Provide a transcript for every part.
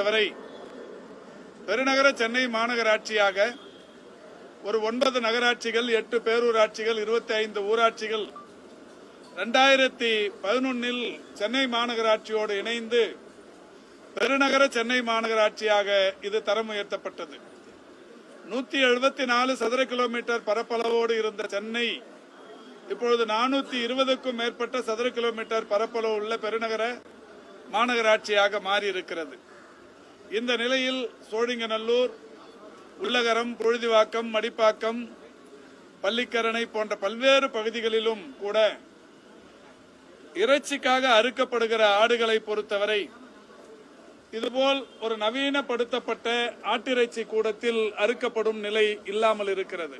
பொறுத்தவரை பெருநகர சென்னை மாநகராட்சியாக ஒரு ஒன்பது நகராட்சிகள் எட்டு பேரூராட்சிகள் இருபத்தி ஐந்து ஊராட்சிகள் ரெண்டாயிரத்தி பதினொன்னில் சென்னை மாநகராட்சியோடு இணைந்து பெருநகர சென்னை மாநகராட்சியாக இது தரம் உயர்த்தப்பட்டது. நூத்தி எழுபத்தி நாலு சதுர கிலோமீட்டர் பரப்பளவோடு இருந்த சென்னை இப்பொழுது நானூத்தி இருபதுக்கும் மேற்பட்ட சதுர கிலோமீட்டர் பரப்பளவு உள்ள பெருநகர மாநகராட்சியாக மாறி இருக்கிறது இந்த நிலையில் சோழிங்கநல்லூர் உள்ளகரம் பொழுதிவாக்கம் மடிப்பாக்கம் பள்ளிக்கரணை போன்ற பல்வேறு பகுதிகளிலும் கூட இறைச்சிக்காக அறுக்கப்படுகிற ஆடுகளை பொறுத்தவரை இதுபோல் ஒரு நவீனப்படுத்தப்பட்ட ஆட்டிறைச்சி கூடத்தில் அறுக்கப்படும் நிலை இல்லாமல் இருக்கிறது.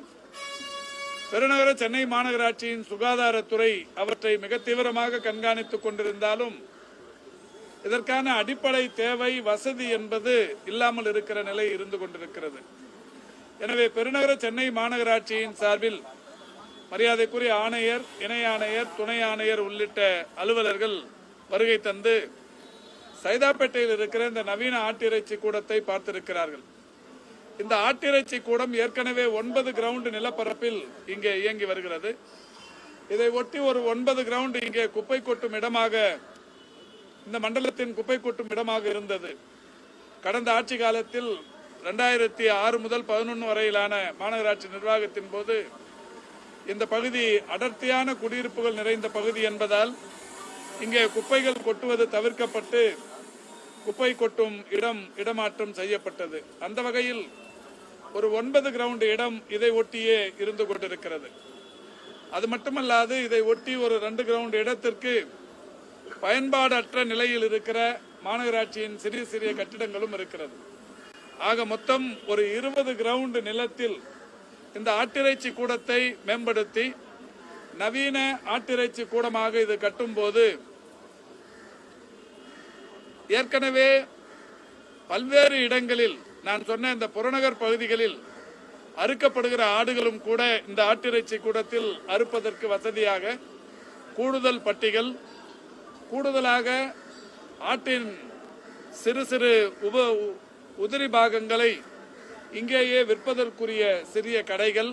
பெருநகர சென்னை மாநகராட்சியின் சுகாதாரத்துறை அவற்றை மிக தீவிரமாக கண்காணித்துக் கொண்டிருந்தாலும் இதற்கான அடிப்படை தேவை வசதி என்பது இல்லாமல் இருக்கிற நிலை இருந்து கொண்டிருக்கிறது. எனவே பெருநகர சென்னை மாநகராட்சியின் சார்பில் மரியாதைக்குரிய ஆணையர் இணை ஆணையர் துணை ஆணையர் உள்ளிட்ட அலுவலர்கள் வருகை தந்து சைதாப்பேட்டையில் இருக்கிற இந்த நவீன ஆட்டிறைச்சி கூடத்தை பார்த்திருக்கிறார்கள். இந்த ஆட்டிறைச்சி கூடம் ஏற்கனவே ஒன்பது கிரவுண்டு நிலப்பரப்பில் இங்கே இயங்கி வருகிறது. இதை ஒட்டி ஒரு ஒன்பது கிரவுண்டு இங்கே குப்பை கொட்டும் இடமாக இந்த மண்டலத்தின் குப்பை கொட்டும் இடமாக இருந்தது. கடந்த ஆட்சி காலத்தில் ரெண்டாயிரத்தி ஆறு முதல் பதினொன்று வரையிலான மாநகராட்சி நிர்வாகத்தின் போது இந்த பகுதி அடர்த்தியான குடியிருப்புகள் நிறைந்த பகுதி என்பதால் இங்கே குப்பைகள் கொட்டுவது தவிர்க்கப்பட்டு குப்பை கொட்டும் இடம் இடமாற்றம் செய்யப்பட்டது. அந்த வகையில் ஒரு ஒன்பது கிரவுண்ட் இடம் இதை ஒட்டியே இருந்து கொண்டிருக்கிறது. அது மட்டுமல்லாது இதை ஒட்டி ஒரு ரெண்டு கிரவுண்ட் இடத்திற்கு பயன்பாடற்ற நிலையில் இருக்கிற மாநகராட்சியின் சிறிய சிறிய கட்டிடங்களும் இருக்கிறது. ஆக மொத்தம் ஒரு இருபது கிரவுண்ட் நிலத்தில் இந்த ஆட்டிறைச்சி கூடத்தை மேம்படுத்தி நவீன ஆட்டிறைச்சி கூடமாக இது கட்டும்போது ஏற்கனவே பல்வேறு இடங்களில் நான் சொன்ன இந்த புறநகர் பகுதிகளில் அறுக்கப்படுகிற ஆடுகளும் கூட இந்த ஆட்டிறைச்சி கூடத்தில் அறுப்பதற்கு வசதியாக கூடுதல் பட்டிகள் கூடுதலாக ஆட்டின் சிறு சிறு உப உதிரி பாகங்களை இங்கேயே விற்பதற்குரிய சிறிய கடைகள்.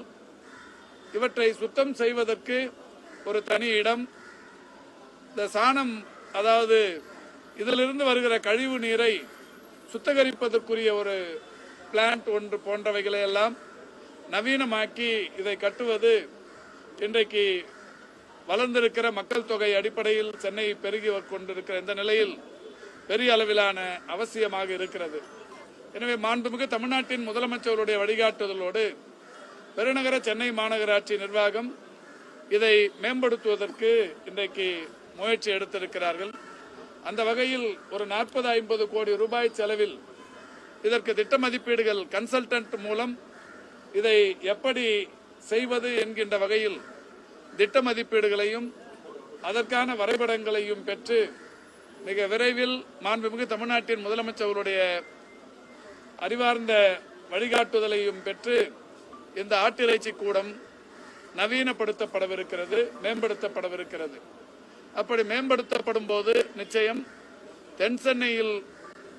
இவற்றை சுத்தம் செய்வதற்கு ஒரு தனி இடம். இந்த சாணம் அதாவது இதிலிருந்து வருகிற கழிவு நீரை சுத்தகரிப்பதற்குரிய ஒரு பிளான்ட் ஒன்று போன்றவைகளை எல்லாம் நவீனமாக்கி இதை கட்டுவது இன்றைக்கு வளர்ந்திருக்கிற மக்கள் தொகை அடிப்படையில் சென்னை பெருகி கொண்டிருக்கிற இந்த நிலையில் பெரிய அளவிலான அவசியமாக இருக்கிறது. எனவே மாண்புமிகு தமிழ்நாட்டின் முதலமைச்சருடைய வழிகாட்டுதலோடு பெருநகர சென்னை மாநகராட்சி நிர்வாகம் இதை மேம்படுத்துவதற்கு இன்றைக்கு முயற்சி எடுத்திருக்கிறார்கள். அந்த வகையில் ஒரு நாற்பது ஐம்பது கோடி ரூபாய் செலவில் இதற்கு திட்ட மதிப்பீடுகள் கன்சல்டன்ட் மூலம் இதை எப்படி செய்வது என்கின்ற வகையில் திட்ட மதிப்பீடுகளையும் அதற்கான வரைபடங்களையும் பெற்று மிக விரைவில் மாண்புமிகு தமிழ்நாட்டின் முதலமைச்சர்களுடைய அறிவார்ந்த வழிகாட்டுதலையும் பெற்று இந்த ஆட்டிறைச்சி கூடம் நவீனப்படுத்தப்படவிருக்கிறது மேம்படுத்தப்படவிருக்கிறது. அப்படி மேம்படுத்தப்படும் போது நிச்சயம் தென் சென்னையில்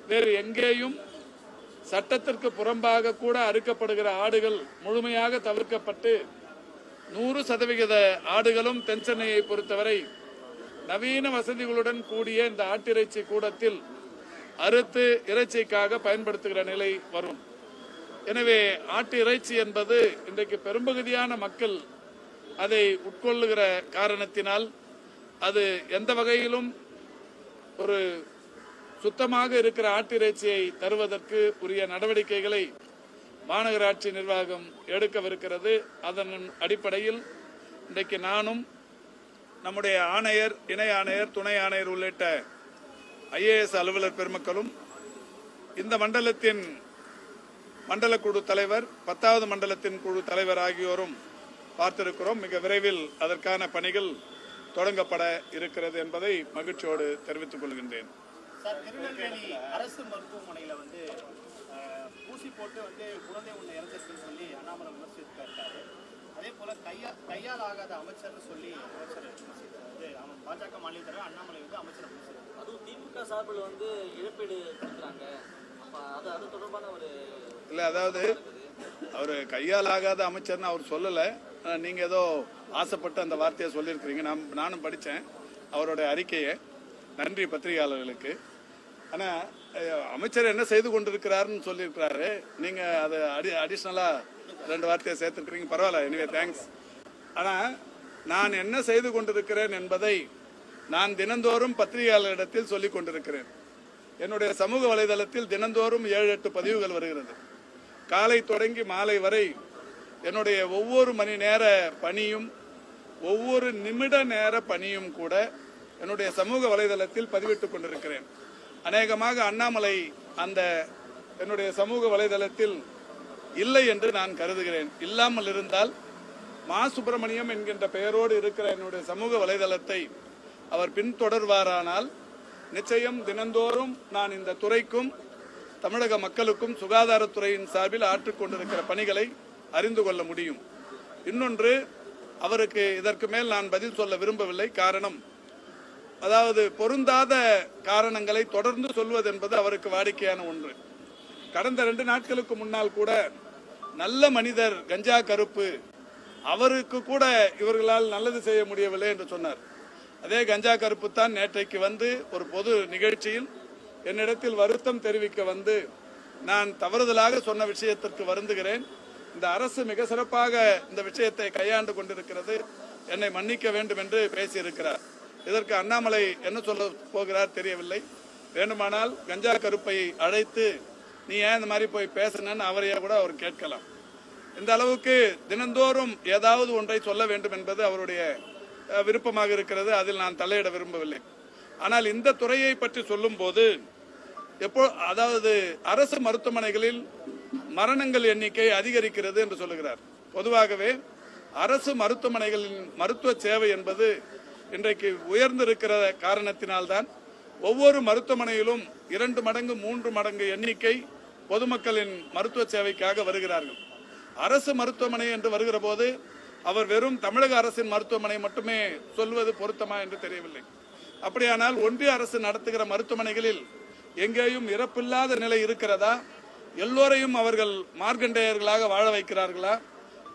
வேறு எங்கேயும் சட்டத்திற்கு புறம்பாக கூட அறுக்கப்படுகிற ஆடுகள் முழுமையாக தவிர்க்கப்பட்டு நூறு சதவிகித ஆடுகளும் தென்சென்னையை பொறுத்தவரை நவீன வசதிகளுடன் கூடிய இந்த ஆட்டிறைச்சி கூடத்தில் அறுத்து இறைச்சிக்காக பயன்படுத்துகிற நிலை வரும். எனவே ஆட்டு இறைச்சி என்பது இன்றைக்கு பெரும்பகுதியான மக்கள் அதை உட்கொள்ளுகிற காரணத்தினால் அது எந்த வகையிலும் ஒரு சுத்தமாக இருக்கிற ஆட்டிறைச்சியை தருவதற்கு உரிய நடவடிக்கைகளை மாநகராட்சி நிர்வாகம் எடுக்கவிருக்கிறது. அதன் அடிப்படையில் இன்றைக்கு நானும் நம்முடைய ஆணையர் இணை ஆணையர் துணை ஆணையர் உள்ளிட்ட ஐஏஎஸ் அலுவலர் பெருமக்களும் இந்த மண்டலத்தின் மண்டல குழு தலைவர் பத்தாவது மண்டலத்தின் குழு தலைவர் ஆகியோரும் பார்த்திருக்கிறோம். மிக விரைவில் அதற்கான பணிகள் தொடங்கப்பட இருக்கிறது என்பதை மகிழ்ச்சியோடு தெரிவித்துக் கொள்கின்றேன். அரசு மருத்துவமனையில் வந்து ஊசி போட்டு வந்து குழந்தை ஒன்று இறந்துருக்குன்னு சொல்லி அண்ணாமலை விமர்சித்து இருக்காரு அதே போல கையா கையால் ஆகாத அமைச்சர்னு சொல்லி அமைச்சர் அவன் பாஜக மாநில தலைவர் அண்ணாமலை வந்து அமைச்சர் விமர்சித்தார் அதுவும் திமுக சார்பில் வந்து இழப்பீடு கொடுக்குறாங்க. இல்ல அதாவது அவர் கையால் ஆகாத அமைச்சர்னு அவர் சொல்லல. ஆனா, நீங்க ஏதோ ஆசைப்பட்டு அந்த வார்த்தையை சொல்லியிருக்கிறீங்க. நான் நானும் படிச்சேன் அவருடைய அறிக்கையை. நன்றி பத்திரிகையாளர்களுக்கு. ஆனா அஹ், அமைச்சர் என்ன செய்து கொண்டிருக்கிறாருன்னு சொல்லியிருக்கிறாரு. நீங்க அதை அடி அடிஷ்னலா ரெண்டு வார்த்தையை சேர்த்துருக்கிறீங்க. பரவாயில்ல எனிவே தேங்க்ஸ் ஆனா நான் என்ன செய்து கொண்டிருக்கிறேன் என்பதை நான் தினந்தோறும் பத்திரிகையாளரிடத்தில் சொல்லிக் கொண்டிருக்கிறேன். என்னுடைய சமூக வலைதளத்தில் தினந்தோறும் ஏழு எட்டு பதிவுகள் வருகிறது. காலை தொடங்கி மாலை வரை என்னுடைய ஒவ்வொரு மணி நேர பணியும் ஒவ்வொரு நிமிட நேர பணியும் கூட என்னுடைய சமூக வலைதளத்தில் பதிவிட்டுக் கொண்டிருக்கிறேன். அநேகமாக அண்ணாமலை அந்த என்னுடைய சமூக வலைதளத்தில் இல்லை என்று நான் கருதுகிறேன். இல்லாமல் இருந்தால் மா. சுப்பிரமணியம் என்கின்ற பெயரோடு இருக்கிற என்னுடைய சமூக வலைதளத்தை அவர் பின்தொடர்வாரானால் நிச்சயம் தினந்தோறும் நான் இந்த துறைக்கும் தமிழக மக்களுக்கும் சுகாதாரத்துறையின் சார்பில் ஆற்றுக்கொண்டிருக்கிற பணிகளை அறிந்து கொள்ள முடியும். இன்னொன்று அவருக்கு இதற்கு மேல் நான் பதில் சொல்ல விரும்பவில்லை. காரணம் அதாவது பொருந்தாத காரணங்களை தொடர்ந்து சொல்வது என்பது அவருக்கு வாடிக்கையான ஒன்று. கடந்த ரெண்டு நாட்களுக்கு முன்னால் கூட நல்ல மனிதர் கஞ்சா கருப்பு அவருக்கு கூட இவர்களால் நல்லது செய்ய முடியவில்லை என்று சொன்னார். அதே கஞ்சா கருப்பு தான் நேற்றைக்கு வந்து ஒரு பொது நிகழ்ச்சியில் என்னிடத்தில் வருத்தம் தெரிவிக்க வந்து நான் தவறுதலாக சொன்ன விஷயத்திற்கு வருந்துகிறேன். இந்த அரசு மிக சிறப்பாக இந்த விஷயத்தை கையாண்டு கொண்டிருக்கிறது. என்னை மன்னிக்க வேண்டும் என்று பேசியிருக்கிறார். இதற்கு அண்ணாமலை என்ன சொல்ல போகிறார் தெரியவில்லை. வேண்டுமானால் கஞ்சா கருப்பை அழைத்து நீ ஏன் இந்த மாதிரி போய் பேசுனன்னு அவரையே கூட அவர் கேட்கலாம். இந்த அளவுக்கு தினந்தோறும் ஏதாவது ஒன்றை சொல்ல வேண்டும் என்பது அவருடைய விருப்பமாக இருக்கிறது. அதில் நான் தலையிட விரும்பவில்லை. ஆனால் இந்த துறையை பற்றி சொல்லும்போது எப்போ அதாவது அரசு மருத்துவமனைகளில் மரணங்கள் எண்ணிக்கை அதிகரிக்கிறது என்று சொல்லுகிறார். பொதுவாகவே அரசு மருத்துவமனைகளின் மருத்துவ சேவை என்பது இன்றைக்கு உயர்ந்திருக்கிற காரணத்தினால்தான் ஒவ்வொரு மருத்துவமனையிலும் இரண்டு மடங்கு மூன்று மடங்கு எண்ணிக்கை பொதுமக்களின் மருத்துவ சேவைக்காக வருகிறார்கள். அரசு மருத்துவமனை என்று வருகிற போது அவர் வெறும் தமிழக அரசின் மருத்துவமனை மட்டுமே சொல்வது பொருத்தமா என்று தெரியவில்லை. அப்படியானால் ஒன்றிய அரசு நடத்துகிற மருத்துவமனைகளில் எங்கேயும் இறப்பில்லாத நிலை இருக்கிறதா? எல்லோரையும் அவர்கள் மார்க்கண்டேயர்களாக வாழ வைக்கிறார்களா?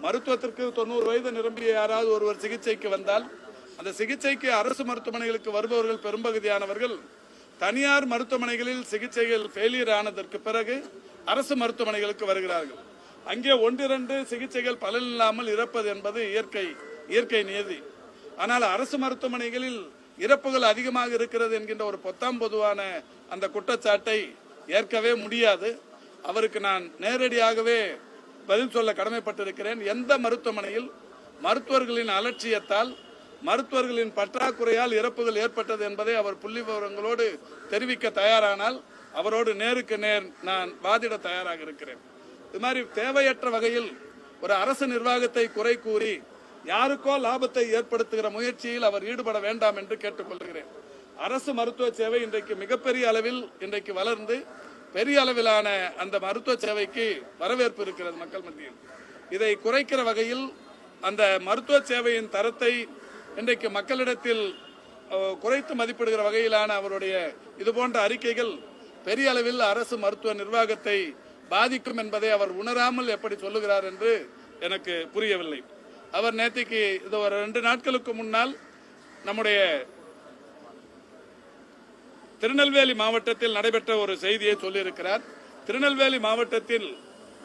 மருத்துவத்திற்கு தொண்ணூறு வயது நிரம்பிய யாராவது ஒருவர் சிகிச்சைக்கு வந்தால் அந்த சிகிச்சைக்கு அரசு மருத்துவமனைகளுக்கு வருபவர்கள் பெரும்பகுதியானவர்கள் தனியார் மருத்துவமனைகளில் சிகிச்சைகள் ஃபெயிலியர் ஆனதற்கு பிறகு அரசு மருத்துவமனைகளுக்கு வருகிறார்கள். அங்கே ஒன்றிரண்டு சிகிச்சைகள் பலனில்லாமல் இறப்பது என்பது இயற்கை இயற்கை நியதி. ஆனால் அரசு மருத்துவமனைகளில் இறப்புகள் அதிகமாக இருக்கிறது என்கின்ற ஒரு பொத்தாம் பொதுவான அந்த குற்றச்சாட்டை ஏற்கவே முடியாது. அவருக்கு நான் நேரடியாகவே பதில் சொல்ல கடமைப்பட்டிருக்கிறேன். எந்த மருத்துவமனையில் மருத்துவர்களின் அலட்சியத்தால் மருத்துவர்களின் பற்றாக்குறையால் இறப்புகள் ஏற்பட்டது என்பதை அவர் புள்ளி விவரங்களோடு தெரிவிக்க தயாரானால் அவரோடு நேருக்கு நேர் நான் வாதிட தயாராக இருக்கிறேன். இது மாதிரி தேவையற்ற வகையில் ஒரு அரசு நிர்வாகத்தை குறை கூறி யாருக்கோ லாபத்தை ஏற்படுத்துகிற முயற்சியில் அவர் ஈடுபட வேண்டாம் என்று கேட்டுக்கொள்கிறேன். அரசு மருத்துவ சேவை இன்றைக்கு மிகப்பெரிய அளவில் இன்றைக்கு வளர்ந்து பெரிய அளவிலான அந்த மருத்துவ சேவைக்கு வரவேற்பு இருக்கிறது மக்கள் மத்தியில். இதை குறைக்கிற வகையில் அந்த மருத்துவ சேவையின் தரத்தை இன்றைக்கு மக்களிடத்தில் குறைத்து மதிப்பிடுகிற வகையிலான அவருடைய இது போன்ற அறிக்கைகள் பெரிய அளவில் அரசு மருத்துவ நிர்வாகத்தை பாதிக்கும் என்பதை அவர் உணராமல் எப்படி சொல்லுகிறார் என்று எனக்கு புரியவில்லை. அவர் நேற்றுக்கு இது ஒரு ரெண்டு நாட்களுக்கு முன்னால் நம்முடைய திருநெல்வேலி மாவட்டத்தில் நடைபெற்ற ஒரு செய்தியை சொல்லியிருக்கிறார். திருநெல்வேலி மாவட்டத்தில்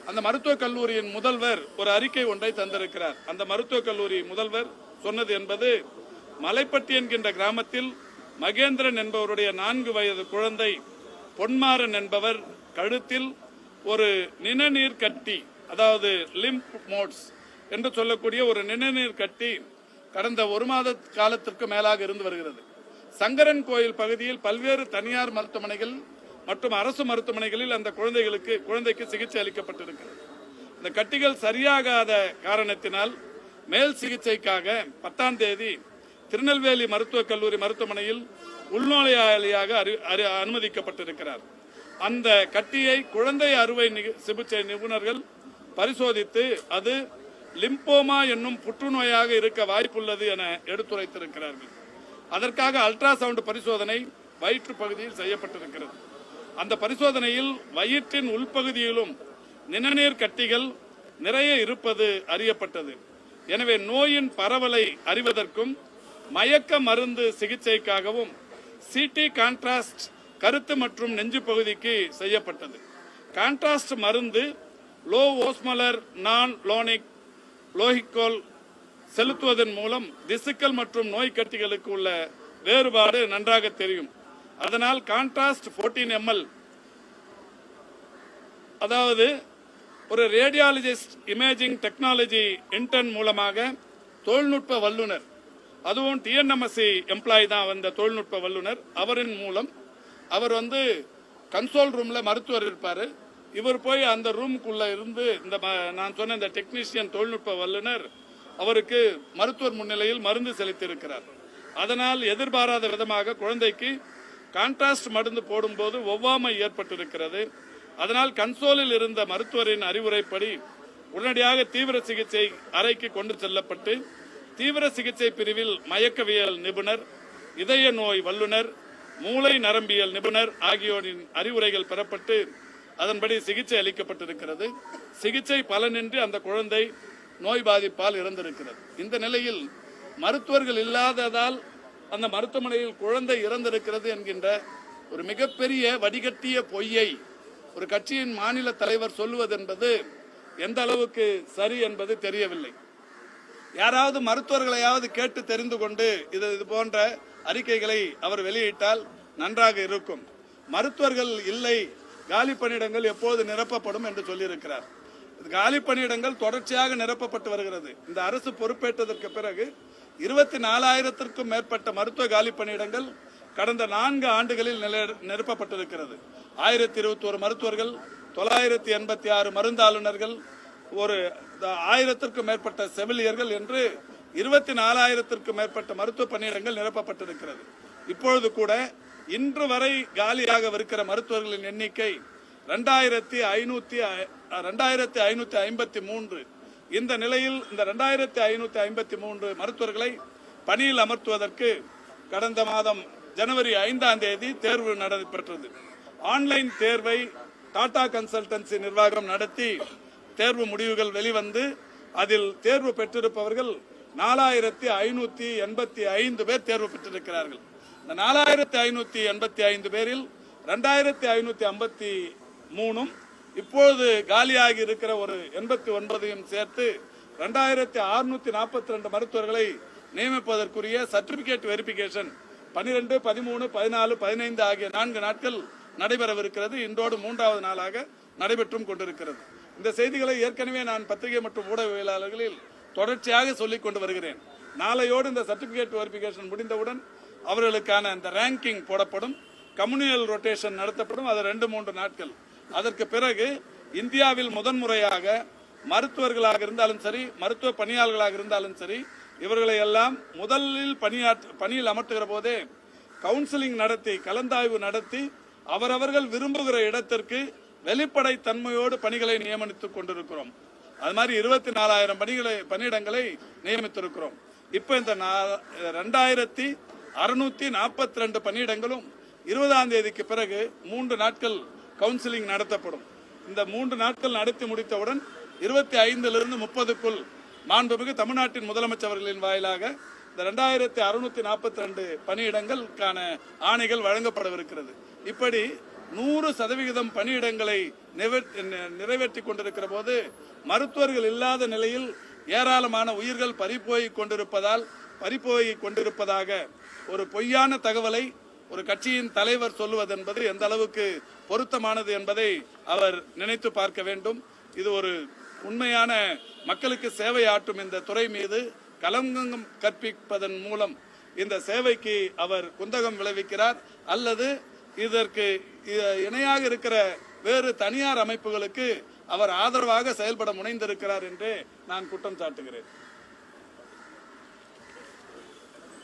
அந்த மருத்துவக் கல்லூரியின் முதல்வர் ஒரு அறிக்கை ஒன்றை தந்திருக்கிறார். அந்த மருத்துவக் கல்லூரி முதல்வர் சொன்னது என்பது மலைப்பட்டி என்கின்ற கிராமத்தில் மகேந்திரன் என்பவருடைய நான்கு வயது குழந்தை பொன்மாறன் என்பவர் கழுத்தில் ஒரு நிணநீர் கட்டி அதாவது லிம்ப் மோட்ஸ் என்று சொல்லக்கூடிய ஒரு நிணநீர் கட்டி கடந்த ஒரு மாத காலத்திற்கு மேலாக இருந்து வருகிறது. சங்கரன் கோயில் பகுதியில் பல்வேறு தனியார் மருத்துவமனைகள் மற்றும் அரசு மருத்துவமனைகளில் அந்த குழந்தைகளுக்கு குழந்தைக்கு சிகிச்சை அளிக்கப்பட்டிருக்கிறது. இந்த கட்டிகள் சரியாகாத காரணத்தினால் மேல் சிகிச்சைக்காக பத்தாம் தேதி திருநெல்வேலி மருத்துவக் கல்லூரி மருத்துவமனையில் உள்நோயாளியாக அறி- அறி- அனுமதிக்கப்பட்டிருக்கிறார். அந்த கட்டியை குழந்தை அறுவை சிகிச்சை நிபுணர்கள் பரிசோதித்து அது லிம்போமா என்னும் புற்றுநோயாக இருக்க வாய்ப்புள்ளது என எடுத்துரைத்திருக்கிறார்கள். அதற்காக அல்ட்ராசவுண்ட் பரிசோதனை வயிற்று பகுதியில் செய்யப்பட்டிருக்கிறது. அந்த பரிசோதனையில் வயிற்றின் உள்பகுதியிலும் நிணநீர் கட்டிகள் நிறைய இருப்பது அறியப்பட்டது. எனவே நோயின் பரவலை அறிவதற்கும் மயக்க மருந்து சிகிச்சைக்காகவும் சிடி கான்ட்ராஸ்ட் கருத்து மற்றும் நெஞ்சு பகுதிக்கு செய்யப்பட்டது. கான்ட்ராஸ்ட் மருந்து லோ ஓஸ்மலர் நான் லோனிக் லோஹிக்கோல் செலுத்துவதன் மூலம் திசுக்கள் மற்றும் நோய் கட்டிகளுக்கு உள்ள வேறுபாடு நன்றாக தெரியும். அதனால் கான்ட்ராஸ்ட் 14 எம்எல் அதாவது ஒரு ரேடியாலஜிஸ்ட் இமேஜிங் டெக்னாலஜி இன்டர்ன் மூலமாக தொழில்நுட்ப வல்லுனர் அதுவும் டிஎன்எம்எஸ்சி எம்ப்ளாய் தான் வந்த தொழில்நுட்ப வல்லுனர் அவரின் மூலம் அவர் வந்து கன்சோல் ரூமில் மருத்துவர் இருப்பார். இவர் போய் அந்த ரூமுக்குள்ளே இருந்து இந்த ம- நான் சொன்ன இந்த டெக்னீஷியன் தொழில்நுட்ப வல்லுனர் அவருக்கு மருத்துவர் முன்னிலையில் மருந்து செலுத்தியிருக்கிறார். அதனால் எதிர்பாராத விதமாக குழந்தைக்கு கான்ட்ராஸ்ட் மருந்து போடும்போது ஒவ்வாமை ஏற்பட்டிருக்கிறது. அதனால் கன்சோலில் இருந்த மருத்துவரின் அறிவுரைப்படி உடனடியாக தீவிர சிகிச்சை அறைக்கு கொண்டு செல்லப்பட்டு தீவிர சிகிச்சை பிரிவில் மயக்கவியல் நிபுணர் இதய நோய் வல்லுநர் மூளை நரம்பியல் நிபுணர் ஆகியோரின் அறிவுரைகள் பெறப்பட்டு அதன்படி சிகிச்சை அளிக்கப்பட்டிருக்கிறது. சிகிச்சை பலனின்றி அந்த குழந்தை நோய் பாதிப்பால் இறந்திருக்கிறது. இந்த நிலையில் மருத்துவர்கள் இல்லாததால் அந்த மருத்துவமனையில் குழந்தை இறந்திருக்கிறது என்கின்ற ஒரு மிகப்பெரிய வடிகட்டிய பொய்யை ஒரு கட்சியின் மாநில தலைவர் சொல்லுவது என்பது எந்த அளவுக்கு சரி என்பது தெரியவில்லை. யாராவது மருத்துவர்களையாவது கேட்டு தெரிந்து கொண்டு இது இது போன்ற அறிக்கைகளை அவர் வெளியிட்டால் நன்றாக இருக்கும். மருத்துவர்கள் இல்லை காலி பணியிடங்கள் எப்போது நிரப்பப்படும் என்று சொல்லியிருக்கிறார். இது காலி பணியிடங்கள் தொடர்ச்சியாக நிரப்பப்பட்டு வருகிறது. இந்த அரசு பொறுப்பேற்றதற்கு பிறகு இருபத்தி நாலாயிரத்திற்கும் மேற்பட்ட மருத்துவ காலி பணியிடங்கள் கடந்த நான்கு ஆண்டுகளில் நில- நிரப்பப்பட்டிருக்கிறது. ஆயிரத்தி இருபத்தி ஒரு மருத்துவர்கள் தொள்ளாயிரத்தி எண்பத்தி ஆறு மருந்தாளுநர்கள் ஒரு த- ஆயிரத்திற்கும் மேற்பட்ட செவிலியர்கள் என்று இருபத்தி நாலாயிரத்திற்கும் மேற்பட்ட மருத்துவ பணியிடங்கள் நிரப்பப்பட்டிருக்கிறது. இப்பொழுது கூட இன்று வரை காலியாக இருக்கிற மருத்துவர்களின் எண்ணிக்கை ரெண்டாயிரத்தி ஐநூத்தி ரெண்டாயிரத்தி ஐநூத்தி ஐம்பத்தி மூன்று. இந்த நிலையில் இந்த ரெண்டாயிரத்தி ஐநூத்தி ஐம்பத்தி மூன்று மருத்துவர்களை பணியில் அமர்த்துவதற்கு கடந்த மாதம் ஜனவரி ஐந்தாம் தேதி தேர்வு நடைபெற்றது ஆன்லைன் தேர்வை டாடா கன்சல்டன்சி நிர்வாகம் நடத்தி தேர்வு முடிவுகள் வெளிவந்து அதில் தேர்வு பெற்றிருப்பவர்கள் நாலாயிரத்தி ஐநூத்தி எண்பத்தி ஐந்து பேர் தேர்வு பெற்றிருக்கிறார்கள். இந்த நாலாயிரத்தி ஐநூத்தி எண்பத்தி ஐந்து பேரில் ரெண்டாயிரத்தி ஐநூத்தி ஐம்பத்தி மூணும் இப்பொழுது காலியாகி இருக்கிற ஒரு எண்பத்தி ஒன்பதையும் சேர்த்து ரெண்டாயிரத்தி அறுநூத்தி நாற்பத்தி ரெண்டு மருத்துவர்களை நியமிப்பதற்குரிய சர்டிபிகேட் வெரிபிகேஷன் பனிரெண்டு பதிமூணு பதினாலு பதினைந்து ஆகிய நான்கு நாட்கள் நடைபெறவிருக்கிறது. இன்றோடு மூன்றாவது நாளாக நடைபெற்றும் கொண்டிருக்கிறது. இந்த செய்திகளை ஏற்கனவே நான் பத்திரிகை மற்றும் ஊடகவியலாளர்களில் தொடர்ச்சியாக சொல்லிக் கொண்டு வருகிறேன். நாளையோடு இந்த சர்டிபிகேட் வெரிபிகேஷன் முடிந்தவுடன் அவர்களுக்கான இந்த ரேங்கிங் போடப்படும். கம்யூனியல் ரொட்டேஷன் நடத்தப்படும். அது ரெண்டு மூன்று நாட்கள். அதற்கு பிறகு இந்தியாவில் முதன்முறையாக மருத்துவர்களாக இருந்தாலும் சரி மருத்துவ பணியாளர்களாக இருந்தாலும் சரி இவர்களை எல்லாம் முதலில் பணியாற்ற பணியில் அமர்த்துகிற போதே கவுன்சிலிங் நடத்தி கலந்தாய்வு நடத்தி அவரவர்கள் விரும்புகிற இடத்திற்கு வெளிப்படை தன்மையோடு பணிகளை நியமனித்துக் கொண்டிருக்கிறோம். அது மாதிரி இருபத்தி நாலாயிரம் பணிகளை பணியிடங்களை நியமித்திருக்கிறோம். இப்போ இந்த நா- ரெண்டாயிரத்தி அறுநூத்தி நாற்பத்தி ரெண்டு பணியிடங்களும் இருபதாம் தேதிக்கு பிறகு மூன்று நாட்கள் கவுன்சிலிங் நடத்தப்படும். இந்த மூன்று நாட்கள் நடத்தி முடித்தவுடன் இருபத்தி ஐந்திலிருந்து முப்பதுக்குள் மாண்புமிகு தமிழ்நாட்டின் முதலமைச்சர்களின் வாயிலாக இந்த ரெண்டாயிரத்தி அறுநூத்தி நாற்பத்தி ரெண்டு பணியிடங்களுக்கான ஆணைகள் வழங்கப்படவிருக்கிறது. இப்படி நூறு சதவிகிதம் பணியிடங்களை நிறைவேற்றி கொண்டிருக்கிற போது மருத்துவர்கள் இல்லாத நிலையில் ஏராளமான உயிர்கள் பறிபோய் கொண்டிருப்பதால் பறிபோய் கொண்டிருப்பதாக ஒரு பொய்யான தகவலை ஒரு கட்சியின் தலைவர் சொல்லுவது என்பது எந்த அளவுக்கு பொருத்தமானது என்பதை அவர் நினைத்து பார்க்க வேண்டும். இது ஒரு உண்மையான மக்களுக்கு சேவை ஆற்றும் இந்த துறை மீது கலங்கம் கற்பிப்பதன் மூலம் இந்த சேவைக்கு அவர் குந்தகம் விளைவிக்கிறார். அல்லது இதற்கு இணையாக இருக்கிற வேறு தனியார் அமைப்புகளுக்கு அவர் ஆதரவாக செயல்பட முனைந்திருக்கிறார் என்று நான் குற்றம் சாட்டுகிறேன்.